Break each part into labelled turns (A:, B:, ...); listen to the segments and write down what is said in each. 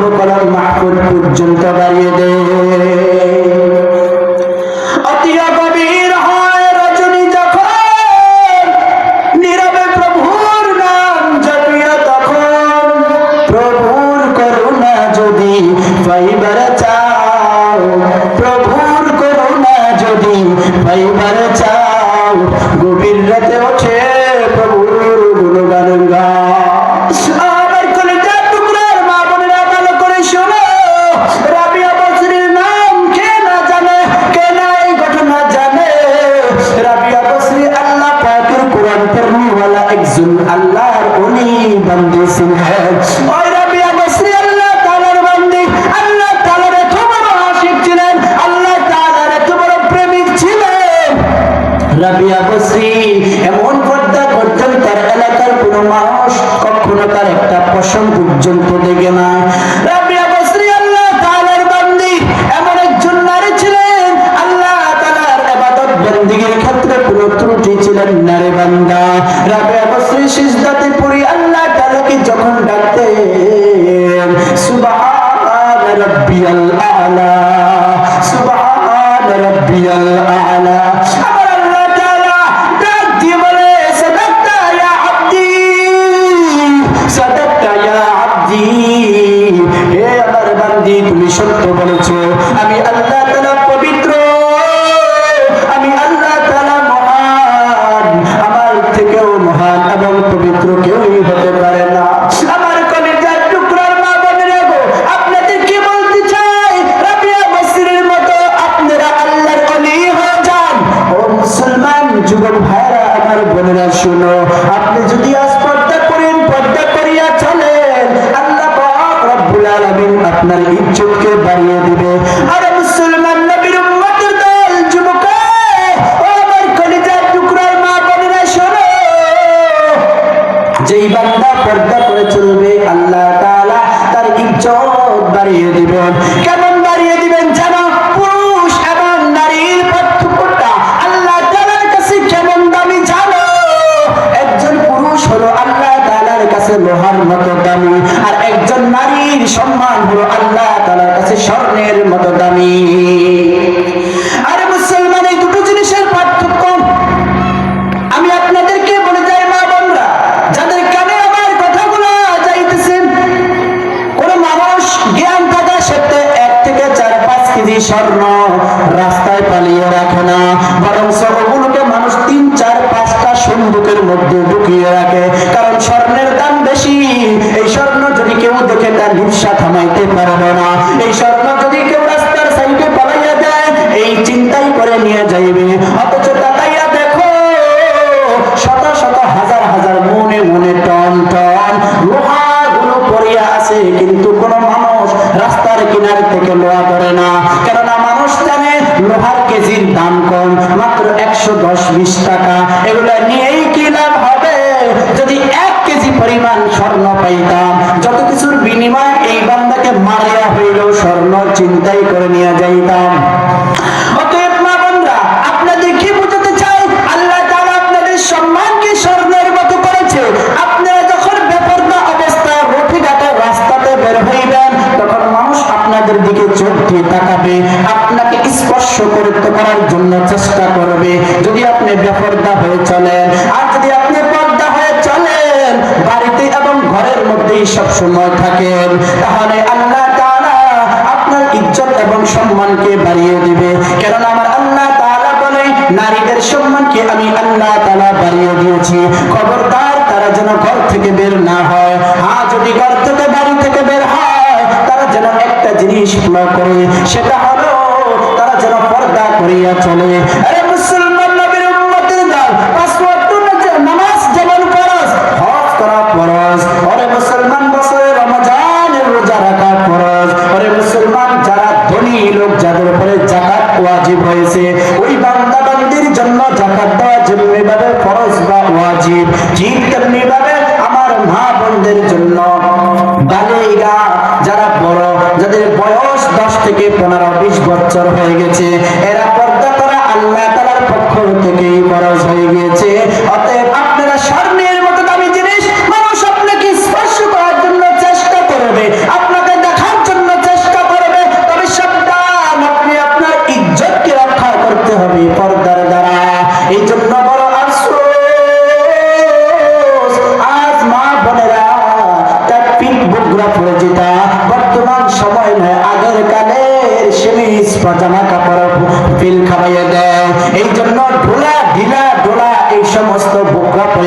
A: লৌহ কলম মাহফুজ পর্যন্ত বাড়িয়ে দে। প্রেমিক ছিলেন। রাবিয়া বসরি এমন বান্দি একজন নারী ছিলেন, আল্লাহ তাআলার ইবাদত বন্দিগির ক্ষেত্রে কোনো ত্রুটি ছিলেন না রে বান্দা রাবিয়া বসরি সিজদাতে পড়ি যখন ডাকতে সুবহান রাব্বিয়াল আলা সুবহান রাব্বিয়াল যুবক ভাইরা, আমার বোনেরা, শুনো, আপনি যদি আজ পর্দা করেন, পর্দা করিয়া চলেন, আল্লাহ রব্বুল আলামিন আপনার ইজ্জতকে বাড়িয়ে দিবে। আরে মুসলমান না বরং ওগুলোকে মানুষ তিন, চার, পাঁচটা সন্দুকের মধ্যে ঢুকিয়ে রাখে। কারণ স্বর্ণের দাম বেশি। এই স্বর্ণ যদি কেউ দেখে তার থামাইতে পারবে না। এই স্বর্ণ যদি কেউ রাস্তার সাইডে পালাইয়া যায়, এই চিন্তাই করে নিয়ে যাইবে। অথচ তাকাইয়া দেখো, শত শত, হাজার হাজার মনে মনে টন টন লোহাগুলো পড়িয়া আছে। কিন্তু কোন মানুষ রাস্তার কিনার থেকে লোয়া করে না। কেননা মানুষ জানে লোহার কেজির দাম কম, মাত্র একশো দশ বিশ টাকা। এগুলো নিয়েই কি লাভ হবে? যদি এক কেজি পরিমাণ স্বর্ণ পাইতাম, যত কিছুর বিনিময়ে এই বান্দাকে মারিয়া হইলেও স্বর্ণ চিন্তাই করে নিয়ে যাইতাম। আপনাদের দিকে চোখ দিয়ে তাকাবে। করতে করার জন্য চেষ্টা করবে। যদি আপনি বেপরদা হয়ে চলেন, আর যদি আপনি পর্দা হয়ে চলেন, বাড়িতে এবং ঘরের মধ্যেই সব সময় থাকেন, তাহলে আল্লাহ তাআলা আপনার ইজ্জত এবং সম্মানকে বাড়িয়ে দিবে। কেননা আমার আল্লাহ তাআলা বলে, নারীদের সম্মানকে আমি আল্লাহ তাআলা বাড়িয়ে দিয়েছি। খবরদার তারা যেন ঘর থেকে বের না হয় হ্যাঁ যদি ঘর থেকে বাড়ি থেকে বের হয়, তারা যেন একটা জিনিস ফলো করে, সেটা হলো করিয়া চলে। আমার মা বোনদের জন্য। যারা বড়, যাদের বয়স দশ থেকে পনেরো, বিশ বছর হয়ে গেছে, এরা আল্লাহ তালার পক্ষ থেকেই ফরজ হয়ে গিয়েছে। অতএব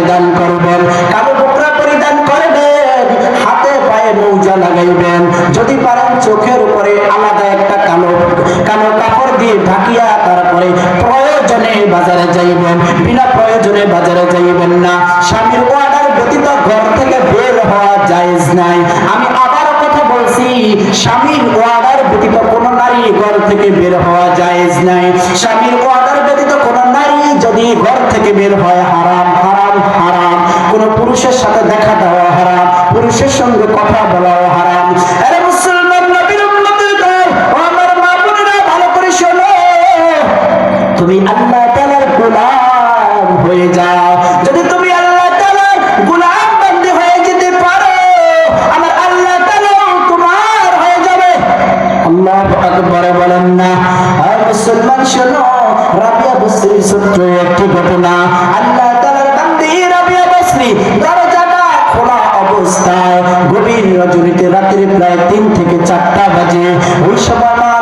A: পরিধান করবেন। কালো বোকরা পরিধান করবেন। হাতে পায়ে মৌজা লাগাইবেন। যদি পারেন চোখের উপরে আলাদা একটা কালো কালো কাপড় দিয়ে ঢাকিয়া তারপরে প্রয়োজনে বাজারে যাইবেন। বিনা প্রয়োজনে বাজারে যাইবেন না। স্বামীর ওয়ার্ডার ব্যতীত ঘর থেকে বের হওয়া জায়েজ নাই। আমি আবার কথা বলছি, স্বামীর ওয়ার্ডার ব্যতীত কোনো নারী ঘর থেকে বের হওয়া জায়েজ নাই। স্বামীর ওয়ার্ডার ব্যতীত কোনো নারী যদি ঘর থেকে বের হয় হারাম। কোনো পুরুষের সাথে দেখা দেওয়া হারাম, পুরুষের সঙ্গে কথা বলাও হারাম। তুমি আল্লাহ তাআলার গোলাম হয়ে যাও। যদি তুমি আল্লাহ তাআলার গোলাম বান্দে হয়ে যেতে পারো, আমার আল্লাহ তোমার হয়ে যাবে। আল্লাহু বলেন না। মুসলমান শোনো, রাবিয়া সত্য একটি ঘটনা। রাত্রি প্রায় তিন থেকে চারটা বাজে। ওই সময়